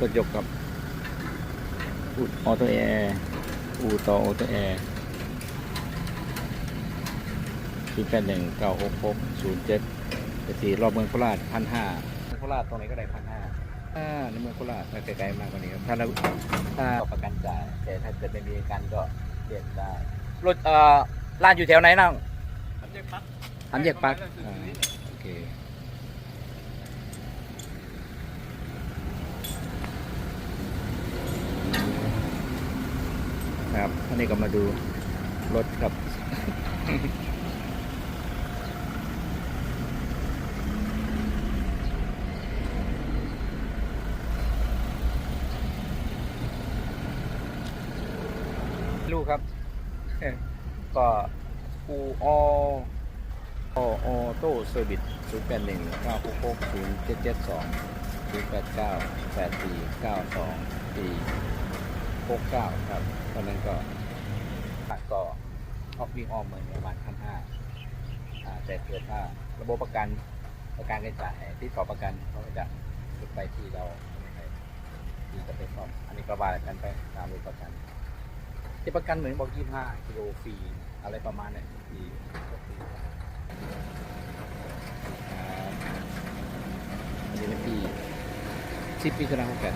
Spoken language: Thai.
รถยกกับอูดออโตแอร์อูต่อออโตแอร์ศูนย์แปดหนึ่งเก้าหกหกศูนย์เจ็ดสี่รอบเมืองโคราชพันห้าโคราชตรงไหนก็ได้พันห้าอ่าในเมืองโคราชถ้าไกลๆมากกว่านี้ครับถ้าเราถ้าประกันจ่ายแต่ถ้าเกิดไม่มีประกันก็เปลี่ยนได้รถเอ่อร้านอยู่แถวไหนน้องทำแยกปักทำแยกปักอ่าโอเค ครับอันนี้ก็มาดูรถกับ ลูกครับ ก็อูออออโต้เซอร์วิสศูนย์แปดหนึ่งเก้าหกหกศูนย์เจ็ดเจ็ดสองศูนย์แปดเก้าแปดสี่เก้าสองสี่ หกเก้าครับ ตอนนั้นก็ก็ออกวิ่งออมเมืองประมาณพันห้าแต่เกิดถ้าระบบประกันประกันการจ่ายที่ต่อประกันเขาก็จะไปที่เราที่จะไปซ่อมอันนี้ก็ว่ากันไปตามระบบประกันที่ประกันเหมือนบอกยี่ห้ากิโลฟรีอะไรประมาณนี้ฟรีก็ฟรีอันนี้เป็นปีสิบปีกำลังแปด